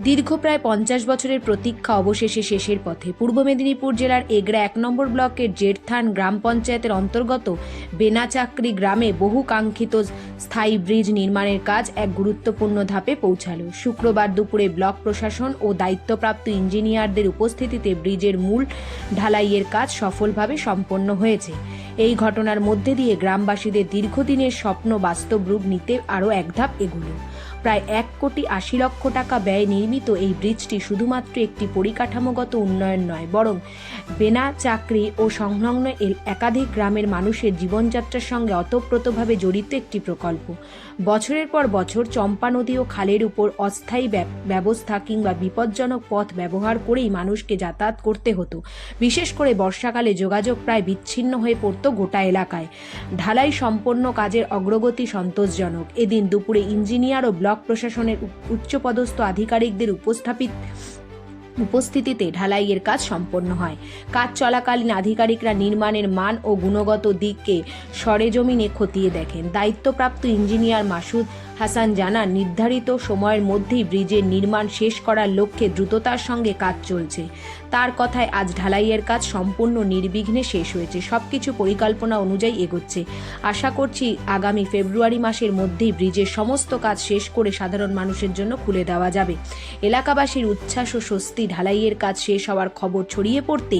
দীর্ঘ প্রায় পঞ্চাশ বছরের প্রতীক্ষা অবশেষে শেষের পথে পূর্ব মেদিনীপুর জেলার এগরা এক নম্বর ব্লকের জেঠথান গ্রাম পঞ্চায়েতের অন্তর্গত বেনাচাকরি গ্রামে বহু কাঙ্ক্ষিত স্থায়ী ব্রিজ নির্মাণের কাজ এক গুরুত্বপূর্ণ ধাপে পৌঁছালো। শুক্রবার দুপুরে ব্লক প্রশাসন ও দায়িত্বপ্রাপ্ত ইঞ্জিনিয়ারদের উপস্থিতিতে ব্রিজের মূল ঢালাইয়ের কাজ সফলভাবে সম্পন্ন হয়েছে। এই ঘটনার মধ্যে দিয়ে গ্রামবাসীদের দীর্ঘদিনের স্বপ্ন বাস্তব রূপ নিতে আরও এক ধাপ এগুলো। প্রায় এক কোটি আশি লক্ষ টাকা ব্যয়ে নির্মিত এই ব্রিজটি শুধুমাত্র একটি পরিকাঠামোগত উন্নয়ন নয়, বরং বেনা, চাকরি ও সংলগ্ন এল- একাধিক গ্রামের মানুষের জীবনযাত্রার সঙ্গে অতপ্রতভাবে জড়িত একটি প্রকল্প। বছরের পর বছর চম্পা নদী ও খালের উপর অস্থায়ী ব্যব- ব্যবস্থা কিংবা বিপজ্জনক পথ ব্যবহার করেই মানুষকে যাতায়াত করতে হতো। বিশেষ করে বর্ষাকালে যোগাযোগ প্রায় বিচ্ছিন্ন হয়ে পড়তো গোটা এলাকায়। ঢালাই সম্পন্ন কাজের অগ্রগতি সন্তোষজনক। এদিন দুপুরে ইঞ্জিনিয়ার ও ব্লক প্রশাসনের উচ্চপদস্থ আধিকারিকদের উপস্থাপিত উপস্থিতিতে ঢালাইয়ের কাজ সম্পন্ন হয়। কাজ চলাকালীন আধিকারিকরা নির্মাণের মান ও গুণগত দিককে সরেজমিনে খতিয়ে দেখেন। দায়িত্বপ্রাপ্ত ইঞ্জিনিয়ার মাসুদ হাসান জানান, নির্ধারিত সময়ের মধ্যেই ব্রিজের নির্মাণ শেষ করার লক্ষ্যে দ্রুততার সঙ্গে কাজ চলছে। তার কথায়, আজ ঢালাইয়ের কাজ সম্পূর্ণ নির্বিঘ্নে শেষ হয়েছে। সবকিছু পরিকল্পনা অনুযায়ী এগোচ্ছে। আশা করছি, আগামী ফেব্রুয়ারি মাসের মধ্যেই ব্রিজের সমস্ত কাজ শেষ করে সাধারণ মানুষের জন্য খুলে দেওয়া যাবে। এলাকাবাসীর উচ্ছ্বাস ও স্বস্তি, ঢালাইয়ের কাজ শেষ হওয়ার খবর ছড়িয়ে পড়তে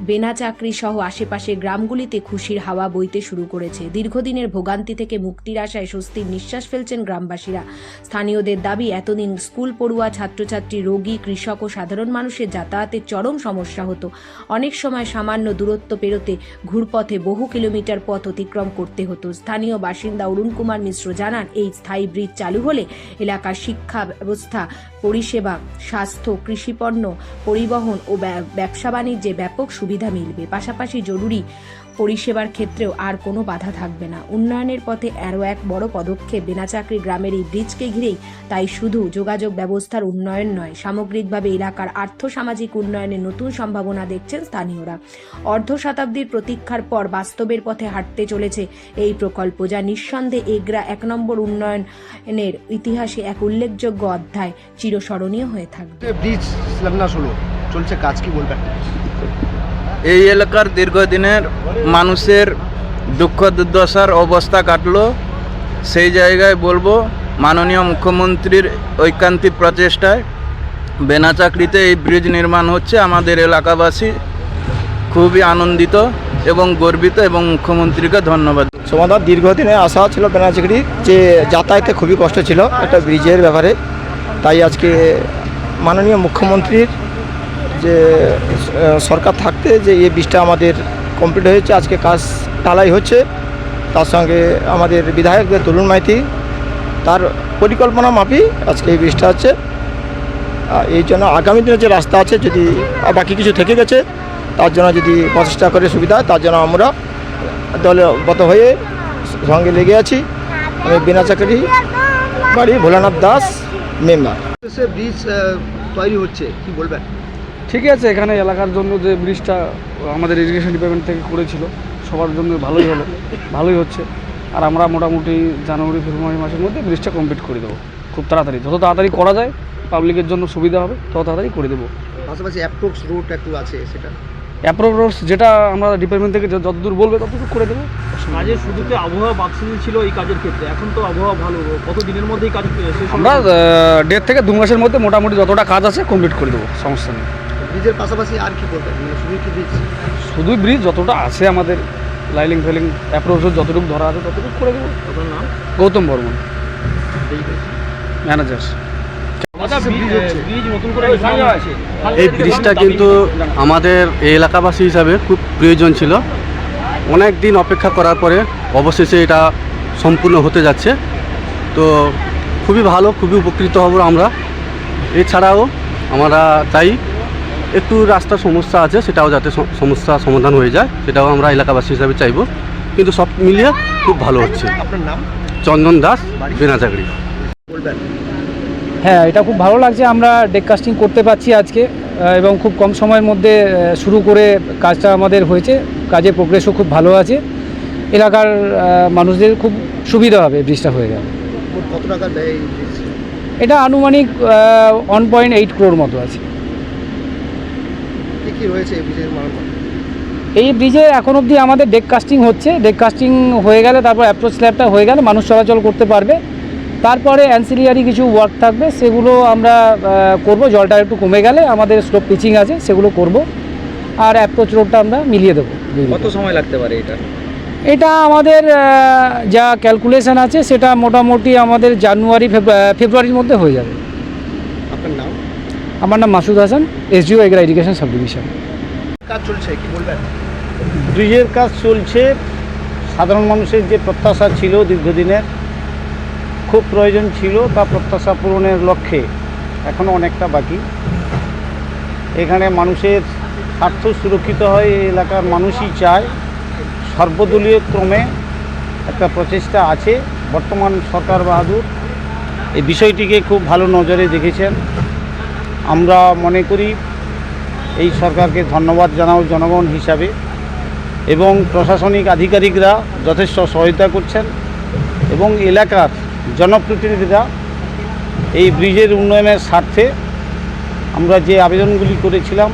বেনা চাকরি সহ আশেপাশের গ্রামগুলিতে খুশির হাওয়া বইতে শুরু করেছে। দীর্ঘদিনের ভোগান্তি থেকে মুক্তির আশায় স্বস্তির নিঃশ্বাস ফেলছেন গ্রামবাসীরা। স্থানীয়দের দাবি, এতদিন স্কুল পড়ুয়া ছাত্রছাত্রী, রোগী, কৃষক ও সাধারণ মানুষের যাতায়াতের চরম সমস্যা হতো। অনেক সময় সামান্য দূরত্ব পেরোতে ঘুরপথে বহু কিলোমিটার পথ অতিক্রম করতে হতো। স্থানীয় বাসিন্দা অরুণ কুমার মিশ্র জানান, এই স্থায়ী ব্রিজ চালু হলে এলাকার শিক্ষা ব্যবস্থা, পরিষেবা, স্বাস্থ্য, কৃষিপণ্য, পরিবহন ও ব্যা- ব্যবসা বাণিজ্যে ব্যাপক সুবিধা মিলবে। পাশাপাশি জরুরি পরিষেবার ক্ষেত্রেও আর কোনো বাধা থাকবে না। উন্নয়নের পথে আরও এক বড় পদক্ষেপ বেনাচাকরি গ্রামের এই ব্রিজকে ঘিরেই। তাই শুধু যোগাযোগ ব্যবস্থার উন্নয়ন নয় সামগ্রিকভাবে এলাকার আর্থসামাজিক উন্নয়নের নতুন সম্ভাবনা দেখছেন স্থানীয়রা। অর্ধ শতাব্দীর প্রতীক্ষার পর বাস্তবের পথে হাঁটতে চলেছে এই প্রকল্প যা নিঃসন্দেহে এগরা এক নম্বর উন্নয়নের ইতিহাসে এক উল্লেখযোগ্য অধ্যায় চিরস্মরণীয় হয়ে থাকবে। ব্রিজ শিলান্যাস হলো। চলছে কাজ কি বলবেন? এই এলাকার দীর্ঘদিনের মানুষের দুঃখ দুর্দশার অবস্থা কাটলো। সেই জায়গায় বলব মাননীয় মুখ্যমন্ত্রীর ঐকান্তিক প্রচেষ্টায় বেনা চাকরিতে এই ব্রিজ নির্মাণ হচ্ছে। আমাদের এলাকাবাসী খুবই আনন্দিত এবং গর্বিত এবং মুখ্যমন্ত্রীকে ধন্যবাদ। সমাধান দীর্ঘদিনে আশা ছিল বেনাচিকড়ি যে যাতায়াতে খুবই কষ্ট ছিল একটা ব্রিজের ব্যাপারে। তাই আজকে মাননীয় মুখ্যমন্ত্রীর যে সরকার থাকতে যে এই ব্রিজটা আমাদের কমপ্লিট হয়েছে, আজকে কাজ টালাই হচ্ছে। তার সঙ্গে আমাদের বিধায়ক তরুণ মাইতি তার পরিকল্পনা মাফি আজকে এই ব্রিজটা আছে আর এই জন্য আগামী দিনে যে রাস্তা আছে যদি বাকি কিছু থেকে গেছে তার জন্য যদি প্রচেষ্টা করে সুবিধা তার জন্য আমরা দলগত হয়ে সঙ্গে লেগে আছি। আমি বিনা চাকরি বাড়ি ভোলানাথ দাস মেম্বার। সে ব্রিজ তৈরি হচ্ছে কি বলবেন? ঠিকই আছে এখানে এলাকার জন্য যে ব্রিজটা আমাদের ইরিগেশন ডিপার্টমেন্ট থেকে করেছিল। সবার জন্য ভালোই হলো ভালোই হচ্ছে। আর আমরা মোটামুটি জানুয়ারি ফেব্রুয়ারি মাসের মধ্যে ব্রিজটা কমপ্লিট করে দেবো। খুব তাড়াতাড়ি যত তাড়াতাড়ি করা যায় পাবলিকের জন্য সুবিধা হবে তত তাড়াতাড়ি করে দেবো। পাশাপাশি অ্যাপ্রোক্স রোড একটু আছে সেটা? অ্যাপ্রোভ রোডস যেটা আমরা ডিপার্টমেন্ট থেকে যত- যতদূর বলবে ততদূর করে দেবো। কাজের শুরুতে আবহাওয়া বাক্সিল ছিল এই কাজের ক্ষেত্রে এখন তো আবহাওয়া ভালো। কত দিনের মধ্যেই কাজ শেষ হবে? আমরা দেড় থেকে দু মাসের মধ্যে মোটামুটি যতটা কাজ আছে কমপ্লিট করে দেবো সমস্যা নেই। ব্রিজের পাশাপাশি আর কি করবেন মানে শুধু কি ব্রিজ? শুধু ব্রিজ যতটা আছে আমাদের লাইলিং ফাইলিং অ্যাপ্রোচ যতটুকু ধরা আছে ততটুকু করে দেবো। আপনার নাম? গৌতম বর্মন। ম্যানেজার আচ্ছা এই ব্রিজটা কিন্তু আমাদের এই এলাকাবাসী হিসাবে খুব প্রয়োজন ছিল। অনেক দিন অপেক্ষা করার পরে অবশেষে এটা সম্পূর্ণ হতে যাচ্ছে। তো খুবই ভালো খুবই উপকৃত হব আমরা। এছাড়াও আমরা চাই একটু রাস্তার সমস্যা আছে সেটাও যাতে সম- সমস্যা সমাধান হয়ে যায় সেটাও আমরা এলাকাবাসী হিসাবে চাইব। কিন্তু সব মিলিয়ে খুব ভালো হচ্ছে। আপনার নাম? চন্দন দাস বেনা চাকরি হ্যাঁ এটা খুব ভালো লাগছে আমরা ডেক কাস্টিং করতে পারছি আজকে এবং খুব কম সময়ের মধ্যে শুরু করে কাজটা আমাদের হয়েছে কাজের প্রোগ্রেসও খুব ভালো আছে। এলাকার মানুষদের খুব সুবিধা হবে ব্রিজটা হয়ে গেলে। কত টাকা ব্যয় এটা আনুমানিক ওয়ান পয়েন্ট এইট ক্রোর মতো আছে। কি রয়েছে এই ব্রিজের মারামত এই ব্রিজে এখন অবধি আমাদের ডেক কাস্টিং হচ্ছে। ডেক কাস্টিং হয়ে গেলে তারপর অ্যাপ্রোচ স্ল্যাবটা হয়ে গেলে মানুষ চলাচল করতে পারবে। তারপরে অ্যান্সিলিয়ারি কিছু ওয়ার্ক থাকবে সেগুলো আমরা করব। জলটা একটু কমে গেলে আমাদের স্লোপ পিচিং আছে সেগুলো করব। আর অ্যাপ্রোচ রোডটা আমরা মিলিয়ে দেবো। কত সময় লাগতে পারে এটা? এটা আমাদের যা ক্যালকুলেশন আছে সেটা মোটামুটি আমাদের জানুয়ারি ফেব্রুয়ারির মধ্যে হয়ে যাবে। আমার নাম Masud Hasan SDO Egra irrigation sub division কাজ চলছে কি বলবেন? ব্রিজের কাজ চলছে। সাধারণ মানুষের যে প্রত্যাশা ছিল দীর্ঘদিনের খুব প্রয়োজন ছিল তা প্রত্যাশা পূরণের লক্ষ্যে এখনও অনেকটা বাকি। এখানে মানুষের স্বার্থ সুরক্ষিত হয় এই এলাকার মানুষই চায়। সর্বদলীয় ক্রমে একটা প্রচেষ্টা আছে। বর্তমান সরকার বাহাদুর এই বিষয়টিকে খুব ভালো নজরে দেখেছেন। আমরা মনে করি এই সরকারকে ধন্যবাদ জানাও জনগণ হিসাবে এবং প্রশাসনিক আধিকারিকরা যথেষ্ট সহায়তা করছেন এবং এলাকার জনপ্রতিনিধিরা এই ব্রিজের উন্নয়নের স্বার্থে আমরা যে আবেদনগুলি করেছিলাম,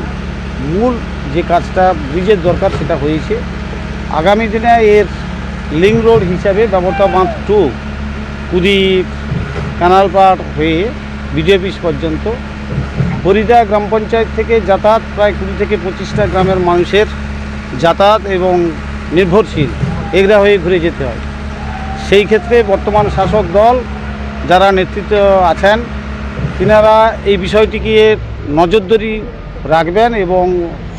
মূল যে কাজটা ব্রিজের দরকার সেটা হয়েছে। আগামী দিনে এর লিং রোড হিসাবে ব্যবতা বাঁধ টু কুদি কানাল পাড় হয়ে অফিস পর্যন্ত হরিদা গ্রাম পঞ্চায়েত থেকে যাতায়াত প্রায় কুড়ি থেকে পঁচিশটা গ্রামের মানুষের যাতায়াত এবং নির্ভরশীল এগুলা হয়ে ঘুরে যেতে হয়। সেই ক্ষেত্রে বর্তমান শাসক দল যারা নেতৃত্ব আছেন, তিনারা এই বিষয়টিকে নজরদারি রাখবেন এবং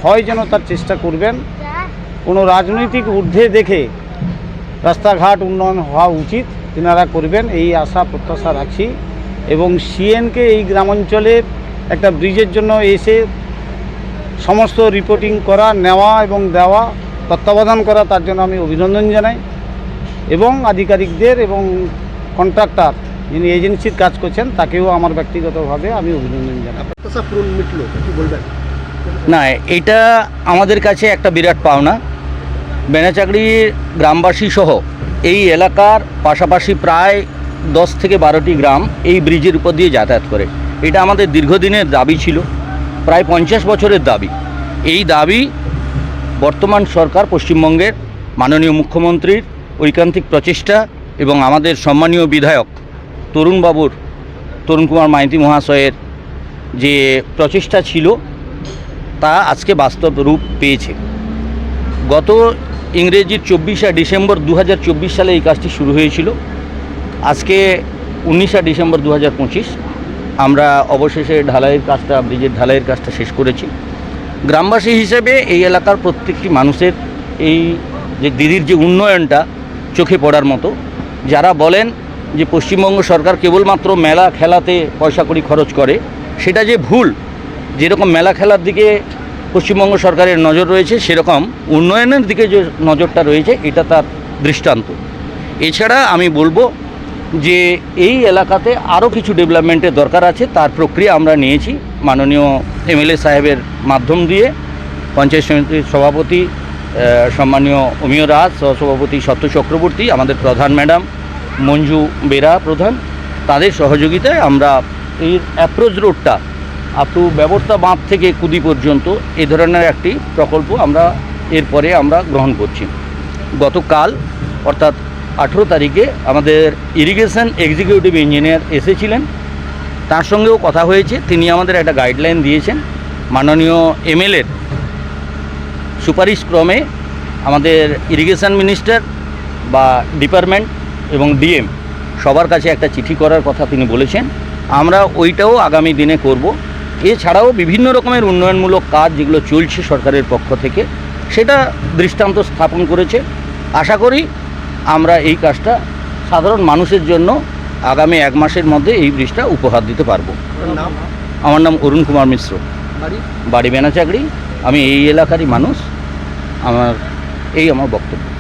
হয় যেন তার চেষ্টা করবেন। কোনো রাজনৈতিক ঊর্ধ্বে দেখে রাস্তাঘাট উন্নয়ন হওয়া উচিত তিনারা করবেন, এই আশা প্রত্যাশা রাখছি। এবং সিএনকে এই গ্রামাঞ্চলে একটা ব্রিজের জন্য এসে সমস্ত রিপোর্টিং করা নেওয়া এবং দেওয়া তত্ত্বাবধান করা তার জন্য আমি অভিনন্দন জানাই। এবং আধিকারিকদের এবং কন্ট্রাক্টর যিনি এজেন্সির কাজ করছেন তাকেও আমার ব্যক্তিগতভাবে আমি অভিনন্দন জানাই। না এটা আমাদের কাছে একটা বিরাট পাওনা। বেনাচাকরি গ্রামবাসী সহ এই এলাকার পাশাপাশি প্রায় দশ থেকে বারোটি গ্রাম এই ব্রিজের উপর দিয়ে যাতায়াত করে। এটা আমাদের দীর্ঘদিনের দাবি ছিল, প্রায় পঞ্চাশ বছরের দাবি। এই দাবি বর্তমান সরকার, পশ্চিমবঙ্গের মাননীয় মুখ্যমন্ত্রীর ঐকান্তিক প্রচেষ্টা এবং আমাদের সম্মানীয় বিধায়ক তরুণবাবুর, তরুণ কুমার মাইতি মহাশয়ের যে প্রচেষ্টা ছিল, তা আজকে বাস্তব রূপ পেয়েছে। গত ইংরেজির চব্বিশে ডিসেম্বর দু হাজার চব্বিশ সালে এই কাজটি শুরু হয়েছিল। আজকে উনিশে ডিসেম্বর দু হাজার পঁচিশ আমরা অবশেষে ঢালাইয়ের কাজটা, ব্রিজের ঢালাইয়ের কাজটা শেষ করেছি। গ্রামবাসী হিসেবে এই এলাকার প্রত্যেকটি মানুষের এই যে দিদির যে উন্নয়নটা চোখে পড়ার মতো, যারা বলেন যে পশ্চিমবঙ্গ সরকার কেবলমাত্র মেলা খেলাতে পয়সা কড়ি খরচ করে, সেটা যে ভুল, যেরকম মেলা খেলার দিকে পশ্চিমবঙ্গ সরকারের নজর রয়েছে, সেরকম উন্নয়নের দিকে যে নজরটা রয়েছে, এটা তার দৃষ্টান্ত। এছাড়া আমি বলব যে এই এলাকাতে আরও কিছু ডেভেলপমেন্টের দরকার আছে, তার প্রক্রিয়া আমরা নিয়েছি। মাননীয় এমএলএ সাহেবের মাধ্যম দিয়ে। পঞ্চায়েত সমিতির সভাপতি সম্মানীয় অমিয় রাজ, সহসভাপতি সত্য চক্রবর্তী, আমাদের প্রধান ম্যাডাম মঞ্জু বেরা প্রধান, তাদের সহযোগিতায় আমরা এই অ্যাপ্রোচ রোডটা আপ টু ব্যবস্থা বাঁধ থেকে কুদি পর্যন্ত এ ধরনের একটি প্রকল্প আমরা এরপরে আমরা গ্রহণ করছি। গতকাল, অর্থাৎ আঠেরো তারিখে আমাদের ইরিগেশন এক্সিকিউটিভ ইঞ্জিনিয়ার এসেছিলেন। তার সঙ্গেও কথা হয়েছে। তিনি আমাদের একটা গাইডলাইন দিয়েছেন। মাননীয় এমএলএর সুপারিশ ক্রমে আমাদের ইরিগেশন মিনিস্টার বা ডিপার্টমেন্ট এবং ডিএম সবার কাছে একটা চিঠি করার কথা তিনি বলেছেন। আমরা ওইটাও আগামী দিনে করব। এছাড়াও বিভিন্ন রকমের উন্নয়নমূলক কাজ যেগুলো চলছে সরকারের পক্ষ থেকে, সেটা দৃষ্টান্ত স্থাপন করেছে। আশা করি আমরা এই কাজটা সাধারণ মানুষের জন্য আগামী এক মাসের মধ্যে এই ব্রিজটা উপহার দিতে পারব। আমার নাম অরুণ কুমার মিশ্র। বাড়ি? বেনা চাকরি আমি এই এলাকারই মানুষ। আমার এই আমার বক্তব্য।